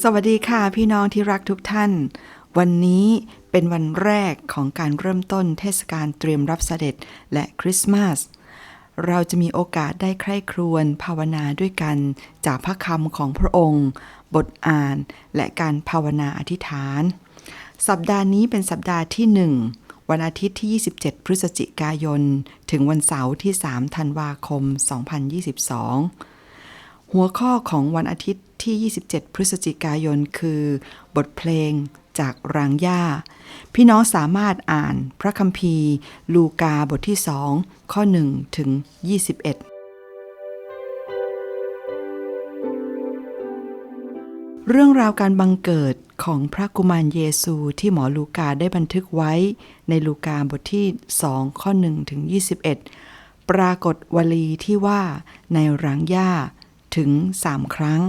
สวัสดีค่ะพี่น้องที่รักทุกท่าน วันนี้เป็นวันแรกของการเริ่มต้นเทศกาลเตรียมรับเสด็จและคริสต์มาส เราจะมีโอกาสได้ใคร่ครวญภาวนาด้วยกัน จากพระคำของพระองค์ บทอ่านและการภาวนาอธิษฐาน สัปดาห์นี้เป็นสัปดาห์ที่1วันอาทิตย์ที่ 27 พฤศจิกายน ถึงวันเสาร์ที่ 3 ธันวาคม 2022 หัวข้อของวันอาทิตย์ ที่ 27 พฤศจิกายน คือ บทเพลงจากรางหญ้าพี่น้องสามารถอ่านพระคัมภีร์ ลูกาบทที่2ข้อ 1 ถึง 21เรื่องราวการบังเกิดของพระกุมารเยซูที่หมอลูกาได้บันทึกไว้ในลูกาบทที่ 2 ข้อ1ถึง21 ปรากฏวลีที่ว่าในรางหญ้าถึงสามครั้ง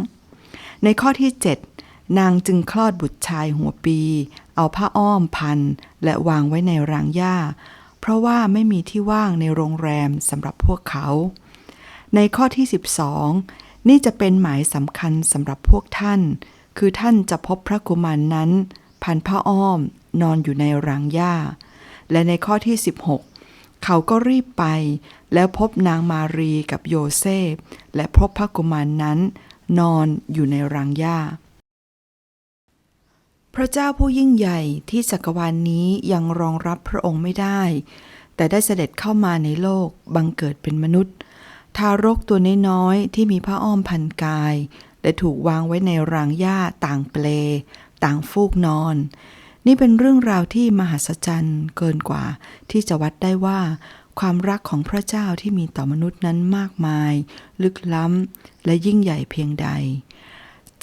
ในข้อที่ 7 นางจึงคลอดบุตรชายหัวปี เอาผ้าอ้อมพัน และวางไว้ในรางหญ้า เพราะว่าไม่มีที่ว่างในโรงแรมสำหรับพวกเขา ในข้อที่ 12 นี่จะเป็นหมายสำคัญสำหรับพวกท่าน คือท่านจะพบพระกุมารนนั้น พันผ้าอ้อมนอนอยู่ในรางหญ้า และในข้อที่ 16เขาก็รีบไปแล้วพบนางมารีกับโยเซฟ และพบพระกุมารนนั้น นอนอยู่ในรางหญ้า พระเจ้าผู้ยิ่งใหญ่ที่จักรวาลนนี้ยังรองรับพระองค์ไม่ได้ แต่ได้เสด็จเข้ามาในโลกบังเกิดเป็นมนุษย์ ทารกตัวน้อยๆที่มีผ้าอ้อมพันกาย และถูกวางไว้ในรางหญ้าต่างเปล ต่างฟูกนอน นี่เป็นเรื่องราวที่มหัศจรรย์เกินกว่าที่จะวัดได้ว่า ความรักของพระเจ้าที่มีต่อมนุษย์นั้นมากมาย ลึกล้ำ และยิ่งใหญ่เพียงใด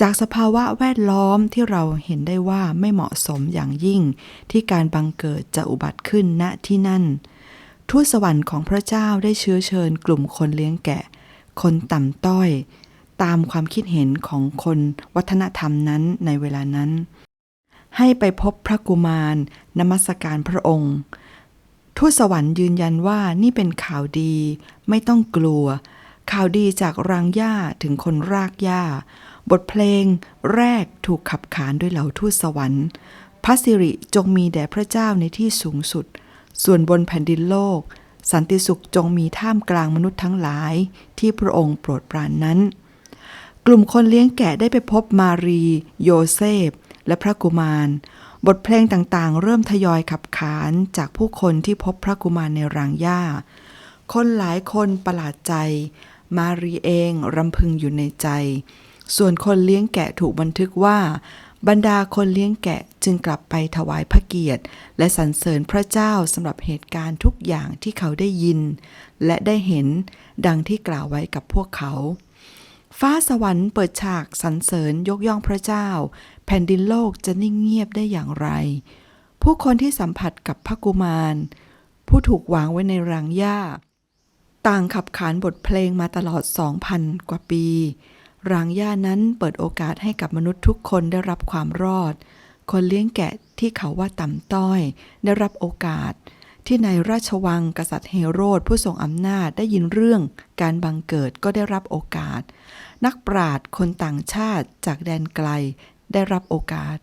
จากสภาวะแวดล้อมที่เราเห็นได้ว่าไม่เหมาะสมอย่างยิ่ง ที่การบังเกิดจะอุบัติขึ้นณที่นั่น ทูตสวรรค์ของพระเจ้าได้เชื้อเชิญกลุ่มคนเลี้ยงแกะ คนต่ำต้อย ตามความคิดเห็นของคนวัฒนธรรมนั้นในเวลานั้น ให้ไปพบพระกุมารนมัสการพระองค์ ทูตสวรรค์ยืนยันว่านี่เป็นข่าวดี ไม่ต้องกลัว ข่าวดีจากรางหญ้าถึงคนรากหญ้า บทเพลงแรกถูกขับขานด้วยเหล่าทูตสวรรค์พระสิริจงมีแด่พระเจ้าในที่สูงสุด ส่วนบนแผ่นดินโลก สันติสุขจงมีท่ามกลางมนุษย์ทั้งหลาย ที่พระองค์โปรดปรานนั้น กลุ่มคนเลี้ยงแกะได้ไปพบมารี โยเซฟ และพระกุมาร บทเพลงต่างๆ เริ่มทยอยขับขานจากผู้คนที่พบพระกุมารในรางหญ้า คนหลายคนประหลาดใจ มารีเองรำพึงอยู่ในใจ ส่วนคนเลี้ยงแกะถูกบันทึกว่า บรรดาคนเลี้ยงแกะจึงกลับไปถวายพระเกียรติ และสรรเสริญพระเจ้าสำหรับเหตุการณ์ทุกอย่างที่เขาได้ยิน และได้เห็นดังที่กล่าวไว้กับพวกเขา ฟ้าสวรรค์เปิดฉากสรรเสริญยกย่องพระเจ้า แผ่นดินโลกจะนิ่งเงียบได้อย่างไร ผู้คนที่สัมผัสกับพระกุมาร ผู้ถูกวางไว้ในรางหญ้า ต่างขับขานบทเพลงมาตลอด 2,000 กว่าปีรางหญ้านั้นเปิดโอกาสให้กับมนุษย์ทุกคนได้รับความรอด คนเลี้ยงแกะที่เขาว่าต่ำต้อย ได้รับโอกาส ที่ในราชวังกษัตริย์เฮโรดผู้ทรงอำนาจได้ยินเรื่องการบังเกิดก็ได้รับโอกาส นักปราชญ์คนต่างชาติจากแดนไกลได้รับโอกาส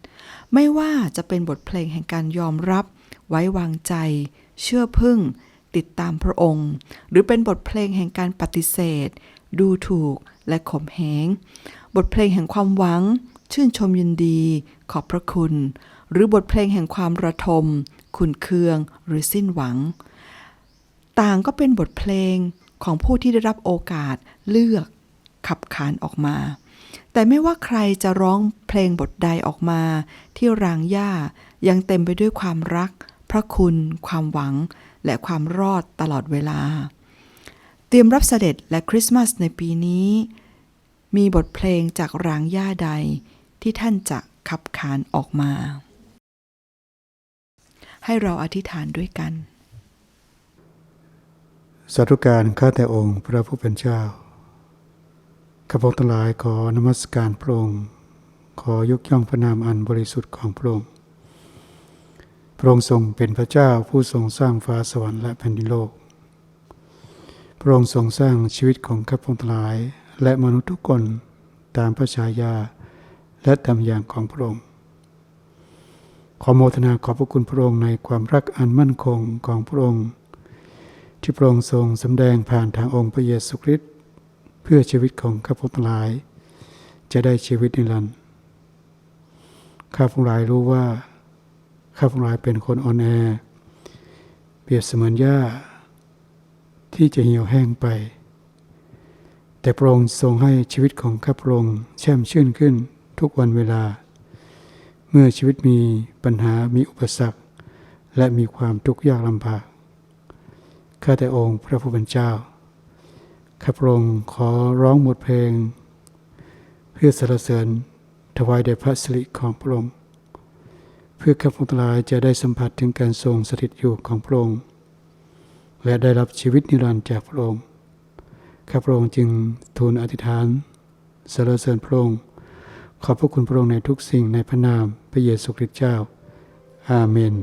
ไม่ว่าจะเป็นบทเพลงแห่งการยอมรับ ไว้วางใจ เชื่อพึ่ง ติดตามพระองค์ หรือเป็นบทเพลงแห่งการปฏิเสธ ดูถูกและข่มเหงบทเพลงแห่งความหวัง ชื่นชมยินดี ขอบพระคุณ หรือบทเพลงแห่งความระทม ขุนเคืองหรือสิ้นหวัง ต่างก็เป็นบทเพลงของผู้ที่ได้รับโอกาสเลือกขับขานออกมา แต่ไม่ว่าใครจะร้องเพลงบทใดออกมา ที่รางหญ้ายังเต็มไปด้วยความรัก พระคุณ ความหวัง และความรอดตลอดเวลา เตรียมรับเสด็จและคริสต์มาสในปีนี้ มีบทเพลงจากรางหญ้าใดที่ท่านจะขับขานออกมา ให้เราอธิษฐานด้วยกัน สาธุการข้าแต่องค์พระผู้เป็นเจ้าข้าพเจ้าทั้งหลายขอนมัสการพระองค์ขอยกย่องพระนามอันบริสุทธิ์ของพระองค์ พระองค์ทรงเป็นพระเจ้าผู้ทรงสร้างฟ้าสวรรค์และแผ่นดินโลก พระองค์ทรงสร้างชีวิตของข้าพเจ้าทั้งหลาย และมนุษย์ทุกคนตามพระฉายาและตามอย่างของพระองค์ ขอโมทนาขอบพระคุณพระองค์ในความรักอันมั่นคงของพระองค์ ที่พระองค์ทรงสำแดงผ่านทางองค์พระเยซูคริสต์เพื่อชีวิตของข้าพเจ้าทั้งหลาย จะได้ชีวิตนิรันดร์ข้าพเจ้าทั้งหลายรู้ว่าข้าพเจ้าทั้งหลายเป็นคนอ่อนแอ เปรียบเสมือนหญ้า ที่จะเหี่ยวแห้งไป แต่พระองค์ทรงให้ชีวิตของข้าพระองค์แช่มชื่นขึ้นทุกวันเวลา เมื่อชีวิตมีปัญหามีอุปสรรค และมีความทุกข์ยากลำบาก ข้าแต่องค์พระผู้เป็นเจ้าข้าพระองค์ขอร้องบทเพลง เพื่อสรรเสริญถวายแด่พระสิริของพระองค์ เพื่อข้าพเจ้าทั้งหลายจะได้สัมผัสถึงการทรงสถิตอยู่ของพระองค์ และได้รับชีวิตนิรันดร์จากพระองค์ข้าพระองค์จึงทูลอธิษฐานสรรเสริญพระองค์ ขอบพระคุณพระองค์ในทุกสิ่งในพระนามพระเยซูคริสต์เจ้า อาเมน